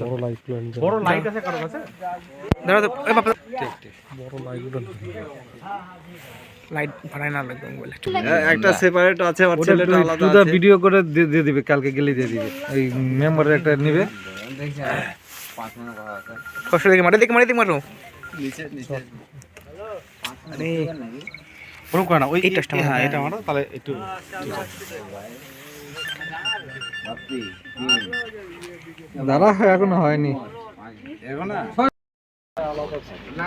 বড় লাইট বড় লাইট আছে কারও কাছে? দাঁড়া এ বাবা বড় লাইটগুলো লাইট ভাড়ায় না লাগবে মোবাইলে একটা সেপারেট আছে আমার ছেলেটা আলাদা দুটা ভিডিও করে দিয়ে দিবে কালকে গেলে দিয়ে দিবে। এই মেম্বারের একটা নিবে। কষ্ট দেখে মারে দেখে মারে দেখে মারো। নিচে নিচে। আরে ওরকম করে না ওই এই হ্যাঁ এটা মারো তাহলে একটু আছে দাঁড়া এখনও হয়নি। এখন? না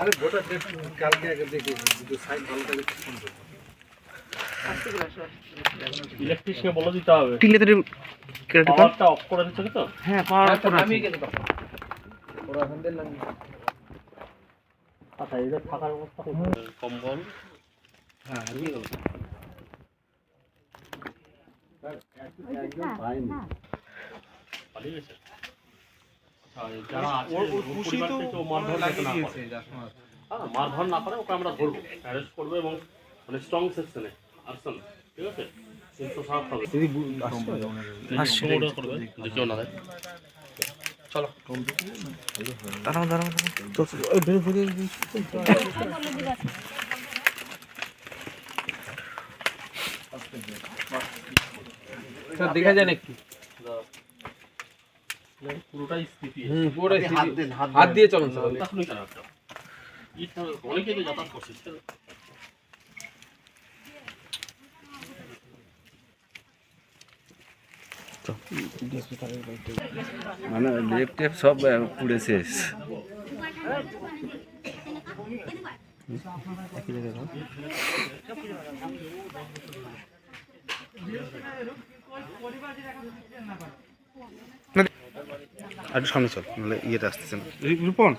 আরে ভোটার কালকে আগে দেখি যদি সাইড ভালো থাকে ফোন করব ইলেকট্রিশিয়ান বলে দিতে হবে। টিলে তো কেটে রূপন পাওয়ারটা অফ করে দিচ্ছে তো? হ্যাঁ পাওয়ার অফ করা আছে। আচ্ছা এদের থাকার করতে কম্বল। এই যারা আছে, ওর পরিবার মারধর যাতে না করে। হ্যাঁ, মারধর না করে ওকে আমরা ধরবো অ্যারেস্ট করব এবং মানে স্ট্রং সেকশনে আসছেন ঠিক আছে? দাঁড়াও দাঁড়াও হয়ে দেখা যায় নাকি পুরোটাই স্থিতি পুরো হাত দিয়ে চলুন স্যার তখনই কেন একটা ইট অনেকেই তো যাতায়াত করছে মানে লেপ টেপ সব পুড়ে শেষ। আর সামনে চল নাহলে ইয়েটা আসতেছে না। রূপন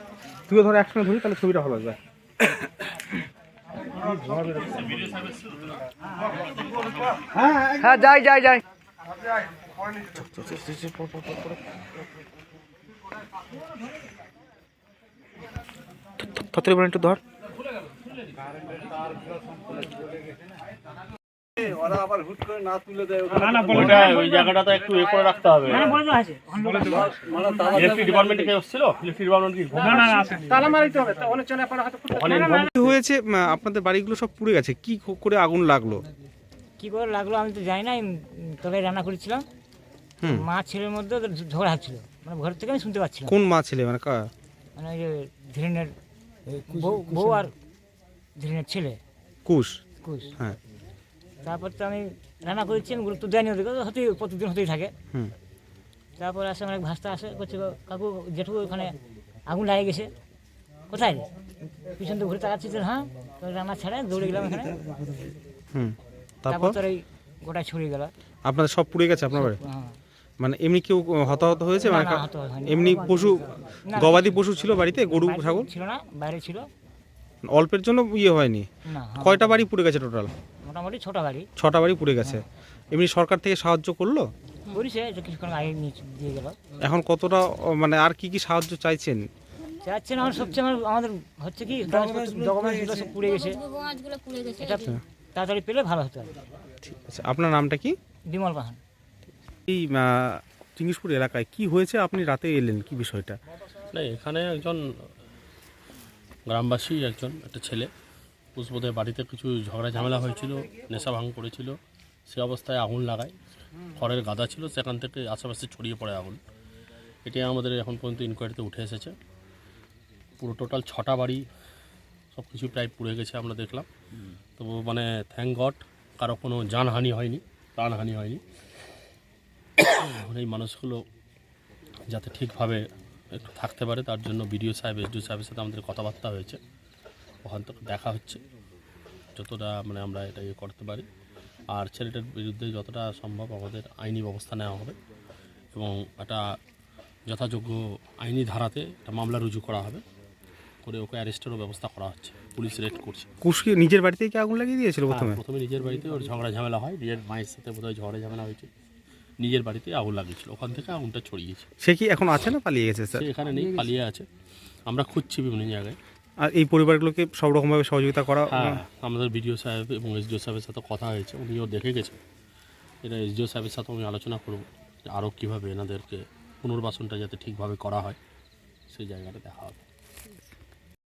তুইও ধর একসঙ্গে ধরি তাহলে ছবিটা ভালো আসবে। হ্যাঁ যাই যাই যাই। থতরে একটু ধর। ওরা আবার হুট করে না তুলে দেয় ওইটা ওই জায়গাটাতে একটু এ করে রাখতে হবে। ইলেকট্রিক ডিপার্টমেন্টে কে এসেছিল? ইলেকট্রিক ডিপার্টমেন্ট কি? না না ওখানে inform কি হয়েছে? আপনাদের বাড়িগুলো সব পুড়ে গেছে। কি করে আগুন লাগল? কি করে লাগল আমি তো জানি না আমি তরকারি রান্না করেছিলাম। হুম। মা ছেলের মধ্যে ওদের ঝগড়া হচ্ছিল। মানে ঘর থেকে আমি শুনতে পাচ্ছিলাম। কোন মা ছেলে? মানে কা মানে ওই যে ধীরেনের বউ বউ আর ধীরেনের ছেলে। কুশ। কুশ। হ্যাঁ। তারপর তো আমি রান্না করেছি আমি গুরুত্ব দেয়নি ওদেরকে হতেই প্রতিদিন হতেই থাকে। হুম। তারপর আসে অনেক ভাস্তা আসে করছে কাকু জেঠু ওখানে আগুন লাগে গেছে। কোথায় রে? পিছন তো ঘুরে তাকাচ্ছি তো হ্যাঁ তো রান্না ছাড়ে দৌড়ে গেলাম এখানে। হুম তারপর তারপর? তোর এই গোটায় ছড়িয়ে গেল। আপনাদের সব পুড়ে গেছে আপনার বাড়ি হ্যাঁ। মানে এমনি কেউ হতাহত হয়েছে? মানে। এমনি পশু গবাদি পশু ছিল বাড়িতে? গরু ছাগল? ছিল না বাইরে ছিল। অল্পের জন্য ইয়ে হয়নি? হ্যাঁ, কয়টা বাড়ি পুড়ে গেছে টোটাল? মোটামুটি ছোট গাড়ি। ছটা বাড়ি পুড়ে গেছে। এমনি সরকার থেকে সাহায্য করল? করেছে কিছুক্ষণ আগে দিয়ে গেল। এখন কতটা মানে আর কি কি সাহায্য চাইছেন? চাচ্ছেন আমার সবচেয়ে আমার আমাদের হচ্ছে কি ডকুমেন্টসগুলো সব পুড়ে গেছে। এটা তাড়াতাড়ি পেলে ভালো হতো ঠিক আছে আপনার নামটা কি? বিমল পাহান। এই চিঙ্গিসপুর এলাকায় কি হয়েছে? আপনি রাতে এলেন কি বিষয়টা? না এখানে একজন গ্রামবাসী একজন একটা ছেলে। পুষ্পদের বাড়িতে কিছু ঝগড়া ঝামেলা হয়েছিল, নেশা ভাঙ করেছিল, সে অবস্থায় আগুন লাগায়। খড়ের গাদা ছিল, সেখান থেকে আশেপাশে ছড়িয়ে পড়ে আগুন। এটি আমাদের এখন পর্যন্ত ইনকোয়ারিতে উঠে এসেছে। পুরো টোটাল ছটা বাড়ি সব কিছু প্রায় পুড়ে গেছে আমরা দেখলাম। তো মানে থ্যাংক গড কারও কোনো জানহানি হয়নি, প্রাণহানি হয়নি। এই মানুষগুলো যাতে ঠিকভাবে একটু থাকতে পারে, তার জন্য বিডিও সাহেব, এসডিও সাহেবের সাথে আমাদের কথাবার্তা হয়েছে। ওখান থেকে দেখা হচ্ছে। যতটা মানে আমরা এটা ইয়ে করতে পারি। আর ছেলেটার বিরুদ্ধে যতটা সম্ভব আমাদের আইনি ব্যবস্থা নেওয়া হবে এবং একটা যথাযোগ্য আইনি ধারাতে একটা মামলা রুজু করা হবে। করে ওকে অ্যারেস্টেরও ব্যবস্থা করা হচ্ছে। পুলিশ রেড করছে। কুশকে নিজের বাড়িতেই কি আগুন লাগিয়ে দিয়েছিল প্রথমে হ্যাঁ, প্রথমে? নিজের বাড়িতে ওর ঝগড়া ঝামেলা হয়। নিজের মায়ের সাথে বোধহয় ঝগড়া ঝামেলা হয়েছে। নিজের বাড়িতে আগুন লাগিয়েছিল। ওখান থেকে আগুনটা ছড়িয়েছে। সে কি এখন আছে না পালিয়ে গেছে স্যার? সে এখানে নেই পালিয়ে আছে। আমরা খুঁজছি বিভিন্ন জায়গায়। আর এই পরিবারগুলোকে সব রকমভাবে সহযোগিতা করা হ্যাঁ আমাদের বিডিও সাহেব এবং এসডিও সাহেবের সাথে কথা হয়েছে, উনিও দেখে গেছেন। এটা এসডিও সাহেবের সাথে আমি আলোচনা করব আরও কীভাবে এনাদেরকে পুনর্বাসনটা যাতে ঠিকভাবে করা হয়, সেই জায়গাটা দেখা হবে।